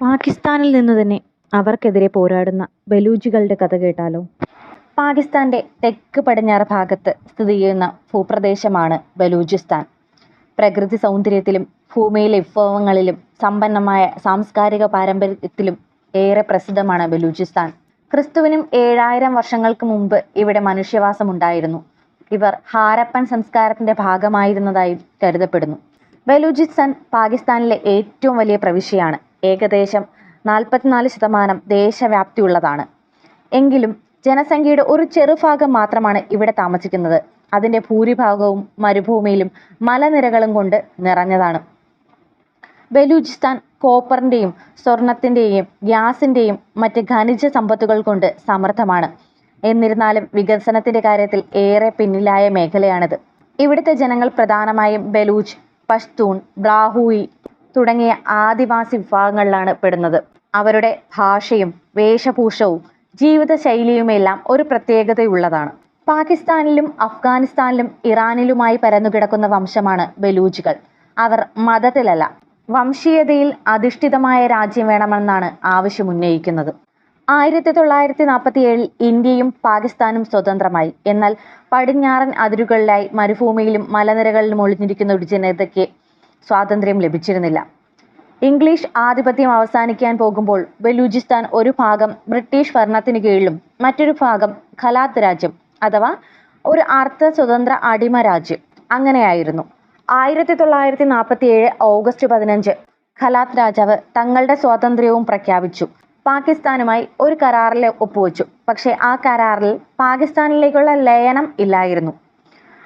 പാകിസ്ഥാനിൽ നിന്ന് തന്നെ അവർക്കെതിരെ പോരാടുന്ന ബലൂജികളുടെ കഥ കേട്ടാലോ? പാകിസ്ഥാന്റെ തെക്ക് പടിഞ്ഞാറ് ഭാഗത്ത് സ്ഥിതി ചെയ്യുന്ന ഭൂപ്രദേശമാണ് ബലൂചിസ്ഥാൻ. പ്രകൃതി സൗന്ദര്യത്തിലും ഭൂമിയിലെ വിഭവങ്ങളിലും സമ്പന്നമായ സാംസ്കാരിക പാരമ്പര്യത്തിലും ഏറെ പ്രസിദ്ധമാണ് ബലൂചിസ്ഥാൻ. ക്രിസ്തുവിനും ഏഴായിരം വർഷങ്ങൾക്ക് മുമ്പ് ഇവിടെ മനുഷ്യവാസമുണ്ടായിരുന്നു ഇവർ ഹാരപ്പൻ സംസ്കാരത്തിന്റെ ഭാഗമായിരുന്നതായി കരുതപ്പെടുന്നു. ബലൂചിസ്ഥാൻ പാകിസ്ഥാനിലെ ഏറ്റവും വലിയ പ്രവിശ്യയാണ്. ഏകദേശം നാൽപ്പത്തിനാല് ശതമാനം ദേശവ്യാപ്തിയുള്ളതാണ്. എങ്കിലും ജനസംഖ്യയുടെ ഒരു ചെറുഭാഗം മാത്രമാണ് ഇവിടെ താമസിക്കുന്നത്. അതിന്റെ ഭൂരിഭാഗവും മരുഭൂമിയിലും മലനിരകളും കൊണ്ട് നിറഞ്ഞതാണ്. ബലൂചിസ്ഥാൻ കോപ്പറിന്റെയും സ്വർണത്തിന്റെയും ഗ്യാസിന്റെയും മറ്റ് ഖനിജ സമ്പത്തുകൾ കൊണ്ട് സമൃദ്ധമാണ് എന്നിരുന്നാലും വികസനത്തിന്റെ കാര്യത്തിൽ ഏറെ പിന്നിലായ മേഖലയാണിത്. ഇവിടുത്തെ ജനങ്ങൾ പ്രധാനമായും ബലൂച്ച് പഷ്തൂൺ ബ്രാഹൂയി തുടങ്ങിയ ആദിവാസി വിഭാഗങ്ങളിലാണ് പെടുന്നത്. അവരുടെ ഭാഷയും വേഷഭൂഷവും ജീവിതശൈലിയുമെല്ലാം ഒരു പ്രത്യേകതയുള്ളതാണ്. പാകിസ്ഥാനിലും അഫ്ഗാനിസ്ഥാനിലും ഇറാനിലുമായി പരന്നുകിടക്കുന്ന വംശമാണ് ബലൂജികൾ അവർ മതത്തിലല്ല വംശീയതയിൽ അധിഷ്ഠിതമായ രാജ്യം വേണമെന്നാണ് ആവശ്യമുന്നയിക്കുന്നത്. ആയിരത്തി തൊള്ളായിരത്തി നാൽപ്പത്തി ഏഴിൽ ഇന്ത്യയും പാകിസ്ഥാനും സ്വതന്ത്രമായി. എന്നാൽ പടിഞ്ഞാറൻ അതിരുകളിലായി മരുഭൂമിയിലും മലനിരകളിലും ഒളിഞ്ഞിരിക്കുന്ന ഒരു ജനതയ്ക്ക് സ്വാതന്ത്ര്യം ലഭിച്ചിരുന്നില്ല. ഇംഗ്ലീഷ് ആധിപത്യം അവസാനിക്കാൻ പോകുമ്പോൾ ബലൂചിസ്ഥാൻ ഒരു ഭാഗം ബ്രിട്ടീഷ് ഭരണത്തിന് കീഴിലും മറ്റൊരു ഭാഗം ഖലാത്ത് രാജ്യം അഥവാ ഒരു അർദ്ധ സ്വതന്ത്ര അടിമ രാജ്യം. അങ്ങനെയായിരുന്നു. ആയിരത്തി തൊള്ളായിരത്തി നാൽപ്പത്തി ഏഴ് ഓഗസ്റ്റ് പതിനഞ്ച് ഖലാത്ത് രാജാവ് തങ്ങളുടെ സ്വാതന്ത്ര്യവും പ്രഖ്യാപിച്ചു. പാകിസ്ഥാനുമായി ഒരു കരാറിൽ ഒപ്പുവെച്ചു. പക്ഷേ ആ കരാറിൽ പാകിസ്ഥാനിലേക്കുള്ള ലയനം ഇല്ലായിരുന്നു.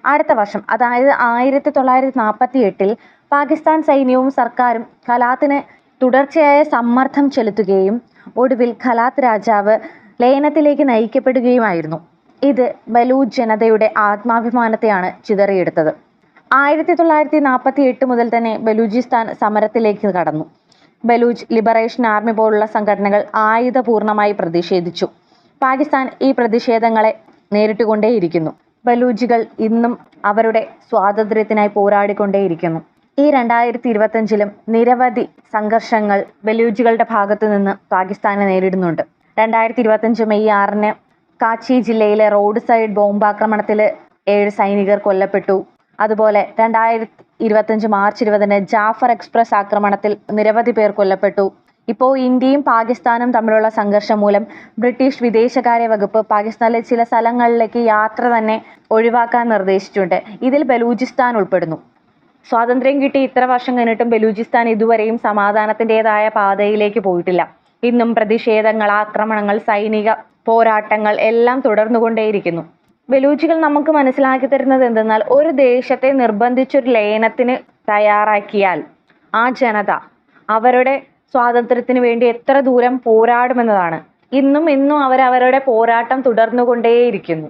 അടുത്ത വർഷം അതായത് ആയിരത്തി തൊള്ളായിരത്തി നാൽപ്പത്തി എട്ടിൽ പാകിസ്ഥാൻ സൈന്യവും സർക്കാരും ഖലാത്തിന് തുടർച്ചയായ സമ്മർദ്ദം ചെലുത്തുകയും ഒടുവിൽ ഖലാത്ത് രാജാവ് ലയനത്തിലേക്ക് നയിക്കപ്പെടുകയുമായിരുന്നു. ഇത് ബലൂച്ച് ജനതയുടെ ആത്മാഭിമാനത്തെയാണ് ചിതറിയെടുത്തത്. ആയിരത്തി തൊള്ളായിരത്തി നാൽപ്പത്തി എട്ട് മുതൽ തന്നെ ബലൂചിസ്ഥാൻ സമരത്തിലേക്ക് കടന്നു. ബലൂച്ച് ലിബറേഷൻ ആർമി പോലുള്ള സംഘടനകൾ ആയുധപൂർണമായി പ്രതിഷേധിച്ചു. പാകിസ്ഥാൻ ഈ പ്രതിഷേധങ്ങളെ നേരിട്ടുകൊണ്ടേയിരിക്കുന്നു. ബലൂജികൾ ഇന്നും അവരുടെ സ്വാതന്ത്ര്യത്തിനായി പോരാടിക്കൊണ്ടേയിരിക്കുന്നു. ഈ രണ്ടായിരത്തി ഇരുപത്തഞ്ചിലും നിരവധി സംഘർഷങ്ങൾ ബലൂജികളുടെ ഭാഗത്തു നിന്ന് പാകിസ്ഥാനെ നേരിടുന്നുണ്ട്. രണ്ടായിരത്തി ഇരുപത്തഞ്ച് മെയ് ആറിന് കാച്ചി ജില്ലയിലെ റോഡ് സൈഡ് ബോംബാക്രമണത്തിൽ ഏഴ് സൈനികർ കൊല്ലപ്പെട്ടു. അതുപോലെ രണ്ടായിരത്തി ഇരുപത്തഞ്ച് മാർച്ച് ഇരുപതിന് ജാഫർ എക്സ്പ്രസ് ആക്രമണത്തിൽ നിരവധി പേർ കൊല്ലപ്പെട്ടു. ഇപ്പോൾ ഇന്ത്യയും പാകിസ്ഥാനും തമ്മിലുള്ള സംഘർഷം മൂലം ബ്രിട്ടീഷ് വിദേശകാര്യ വകുപ്പ് പാകിസ്ഥാനിലെ ചില സ്ഥലങ്ങളിലേക്ക് യാത്ര തന്നെ ഒഴിവാക്കാൻ നിർദ്ദേശിച്ചിട്ടുണ്ട്. ഇതിൽ ബലൂചിസ്ഥാൻ ഉൾപ്പെടുന്നു. സ്വാതന്ത്ര്യം കിട്ടി ഇത്ര വർഷം കഴിഞ്ഞിട്ടും ബലൂചിസ്ഥാൻ ഇതുവരെയും സമാധാനത്തിന്റെതായ പാതയിലേക്ക് പോയിട്ടില്ല. ഇന്നും പ്രതിഷേധങ്ങൾ ആക്രമണങ്ങൾ സൈനിക പോരാട്ടങ്ങൾ എല്ലാം തുടർന്നുകൊണ്ടേയിരിക്കുന്നു. ബലൂച്ചികൾ നമുക്ക് മനസ്സിലാക്കി തരുന്നത് എന്തെന്നാൽ ഒരു ദേശത്തെ നിർബന്ധിച്ചൊരു ലയനത്തിന് തയ്യാറാക്കിയാൽ ആ ജനത അവരുടെ സ്വാതന്ത്ര്യത്തിന് വേണ്ടി എത്ര ദൂരം പോരാടുമെന്നതാണ്. ഇന്നും ഇന്നും അവരവരുടെ പോരാട്ടം തുടർന്നുകൊണ്ടേയിരിക്കുന്നു.